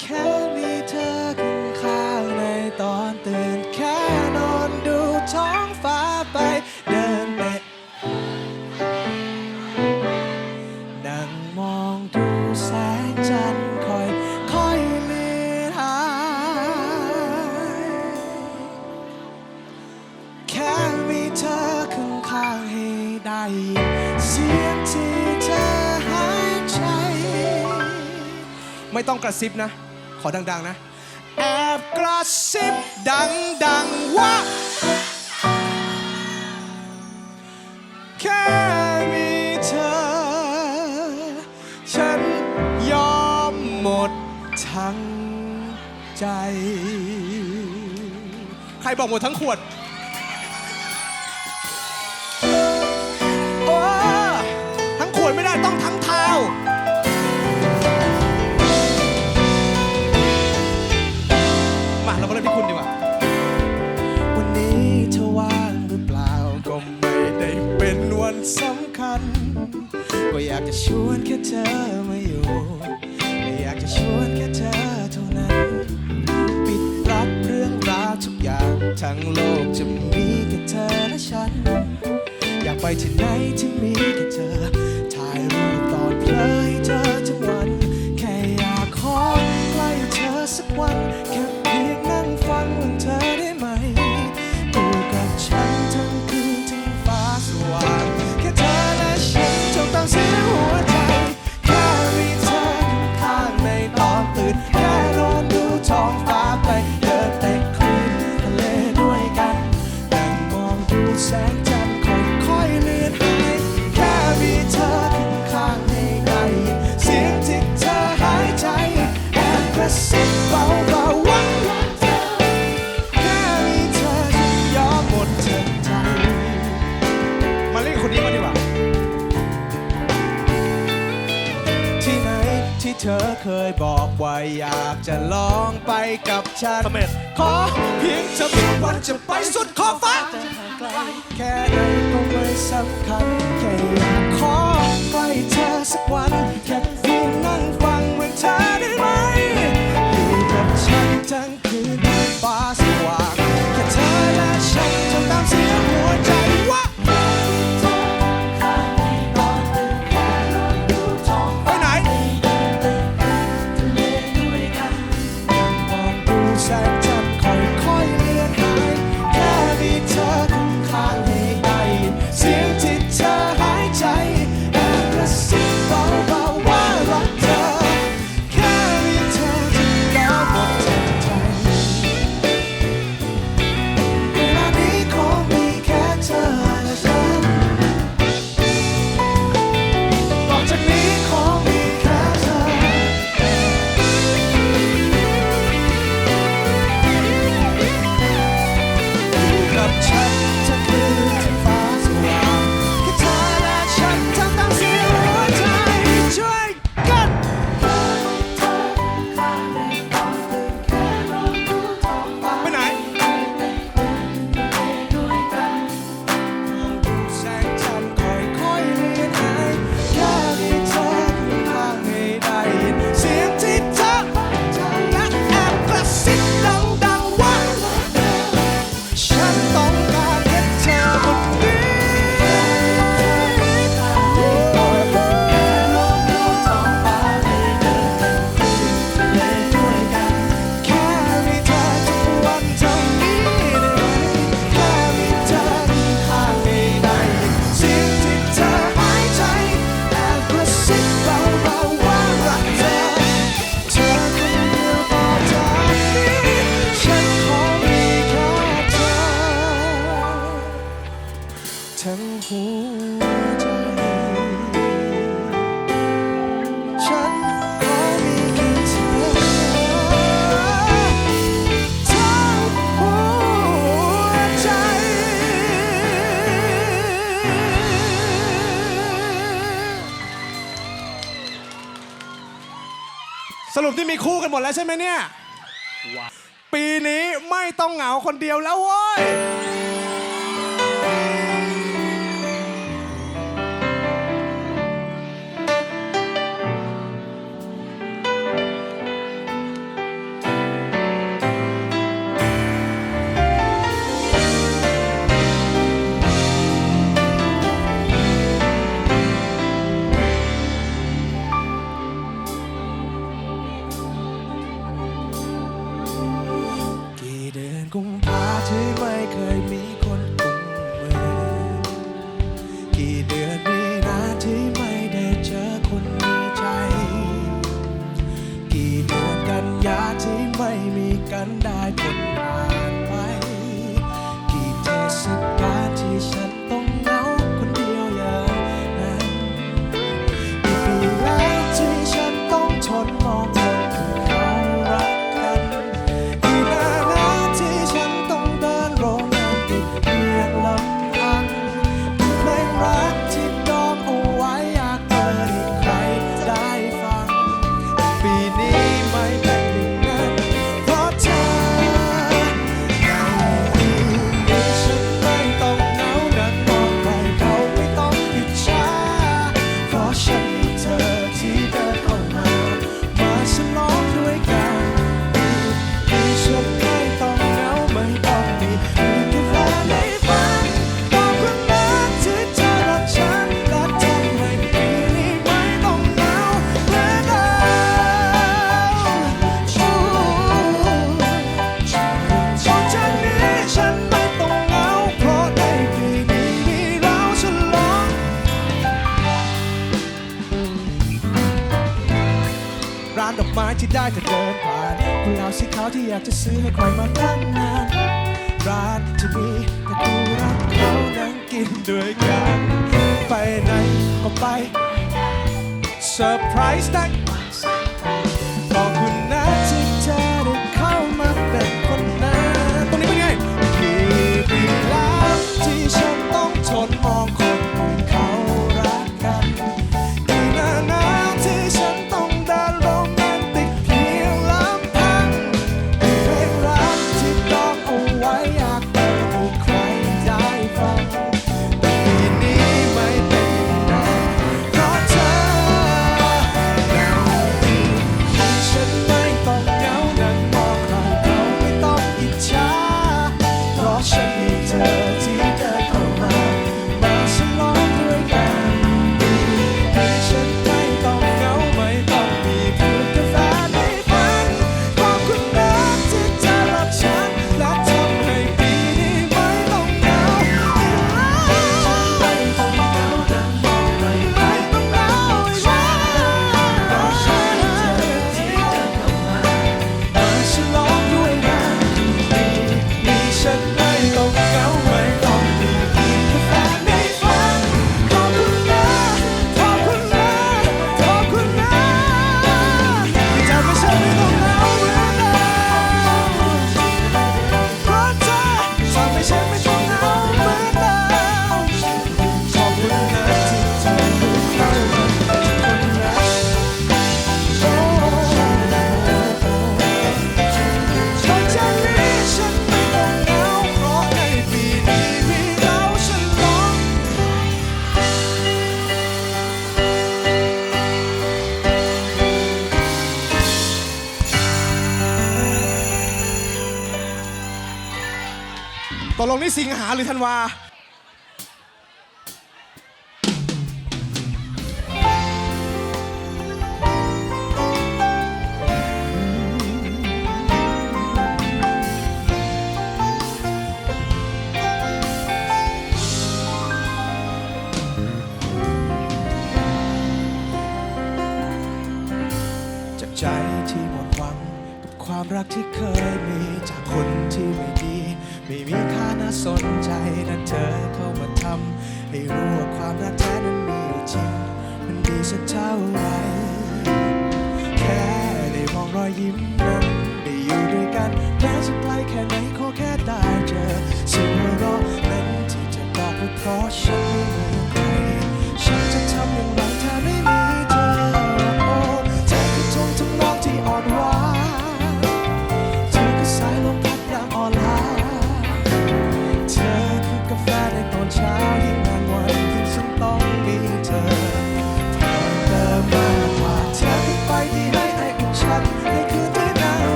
แค่มีเธอข้างในตอนตื่น แค่นอนดูท้องฟ้าไป เดินไปนั่งมองดูแสงจันทร์คอยคอยเลือนหายแค่มีเธอข้างๆให้ได้เสียงที่เธอหายใจ ไม่ต้องกระซิบนะ ขอดัง ๆ นะ แอบกระซิบดัง ๆ ว่า แค่มีเธอ ฉันยอมหมดทั้งใจ ใครบอกหมดทั้งขวด สำคัญ ก็อยากจะชวนแค่เธอมาอยู่ อยากจะชวนแค่เธอเท่านั้น ปิดลับเรื่องราวทุกอย่างทั้งโลกจะมีแค่เธอและฉัน อยากไปที่ไหนที่มีแค่เธอ ถ่ายรูปตอนเพลยเธอทั้งวัน แค่อยากขอใกล้เธอสักวัน ว่าอยากจะลองไปกับฉัน ขอเพียงจะอเป็นวันจะไปสุดขอบฟ้า สรุปที่มีคู่กันหมดแล้วใช่ไหมเนี่ย ปีนี้ไม่ต้องเหงาคนเดียวแล้วเว้ย ที่ได้ก็เดินผ่านกุหลาบสีขาวที่อยากจะซื้อให้ใครมาตั้งนานร้านที่มีแต่กูรักเขานั่งกินด้วยกัน ไปไหนก็ไปเซอร์ไพรส์ได้ขอกคุณนะที่จะได้เข้ามาเป็นคนนั้นตรงนี้เป็นไงกี่ปีแล้วที่ฉันต้องทนมองคนี่สิงหาหรือธันวา จากใจที่หมดหวังกับความรักที่ สนใจและเธอเข้ามาทำให้รู้ว่าความรักแท้นั้นมีอยู่จริง มันดีสักเท่าไหร่แค่ได้มองรอยยิ้มนั้น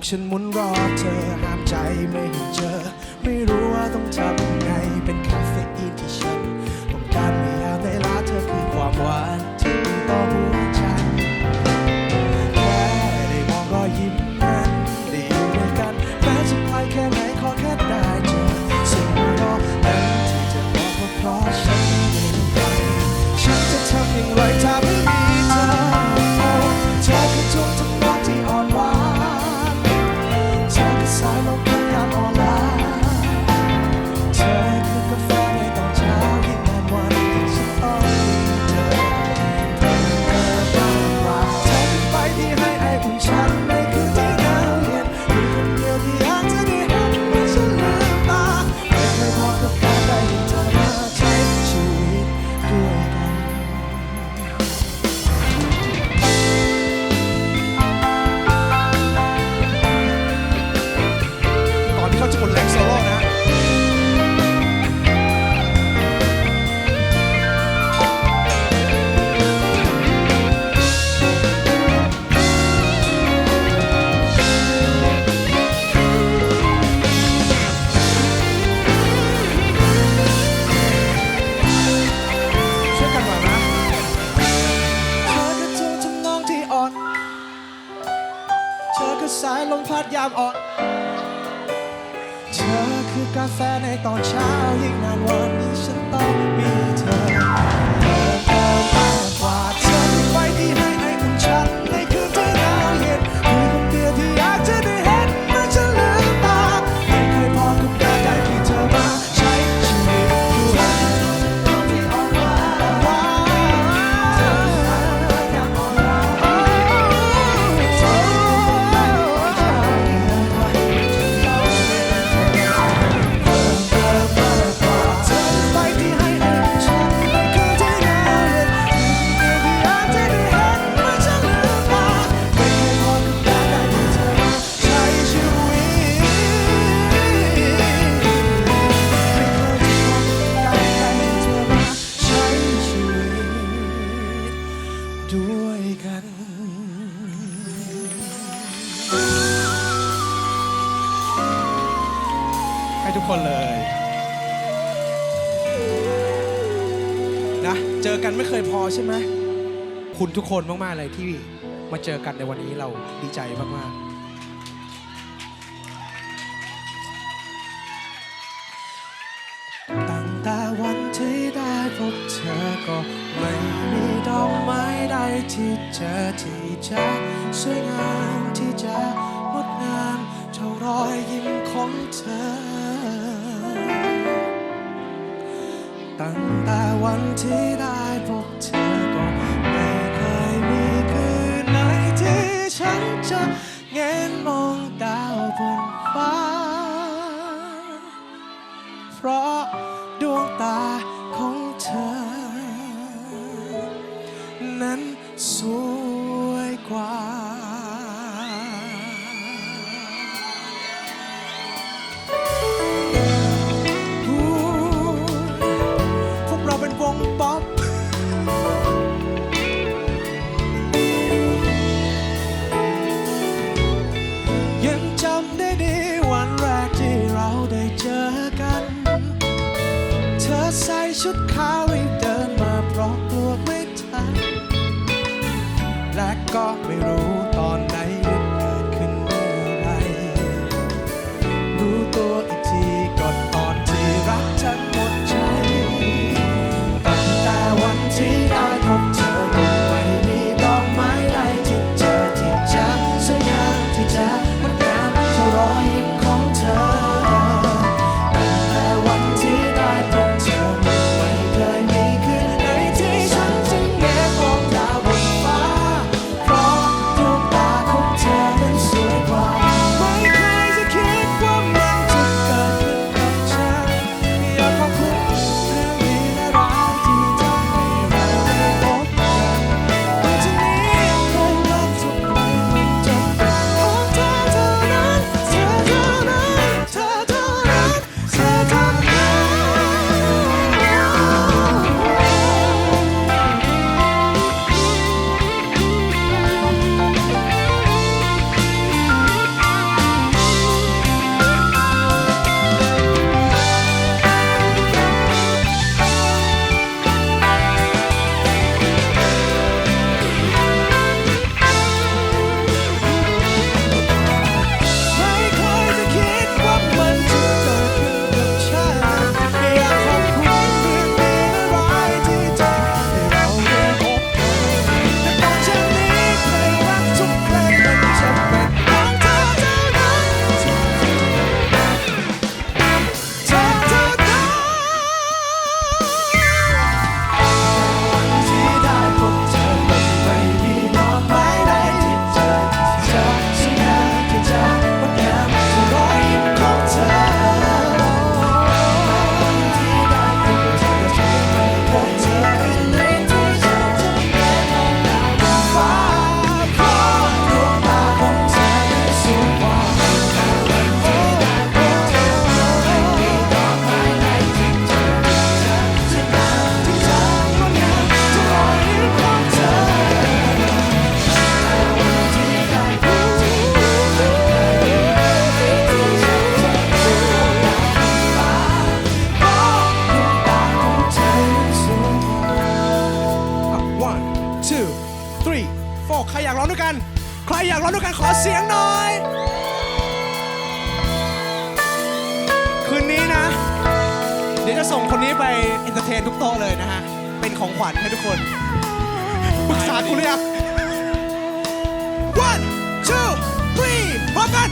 กฉันหมุนรอบเธอห้ามใจไม่ คือกาแฟในตอนเช้ายิ่งนานวันนี้ฉันต้องมีเธอ ใช่ไหมคุณทุกคนมาก ๆ เลยที่มาเจอกันในวันนี้เราดีใจมาก ๆ ตั้งแต่วันที่ได้พบเธอก็ไม่มีดอกไม้ใดที่เจอที่จะสวยงามที่จะงดงามเท่ารอยยิ้มของเธอ ตั้งแต่วันที่ได้พบเธอก็ไม่เคยมีคืนไหนที่ฉันจะเงนมอง back off me road อยากร้องด้วยกันขอเสียงหน่อย คืนนี้นะ เดี๋ยวจะส่งคนนี้ไปเอนเตอร์เทนทุกโต๊ะเลยนะฮะ เป็นของขวัญให้ทุกคนปรึกษาคุณหรียก one two three พร้อมกัน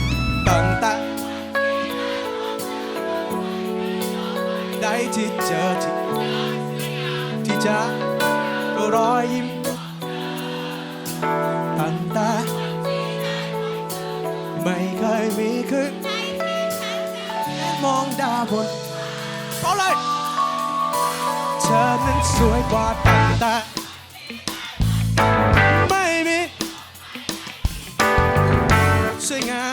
ตั้งต่ได้ที่เจอที่ที่จะก็รอยยิ้ม ไม่เคยมีคืนมองดาวบนเอาเลยเธอนั้นสวยกว่าตาตาไม่มีสวยงาม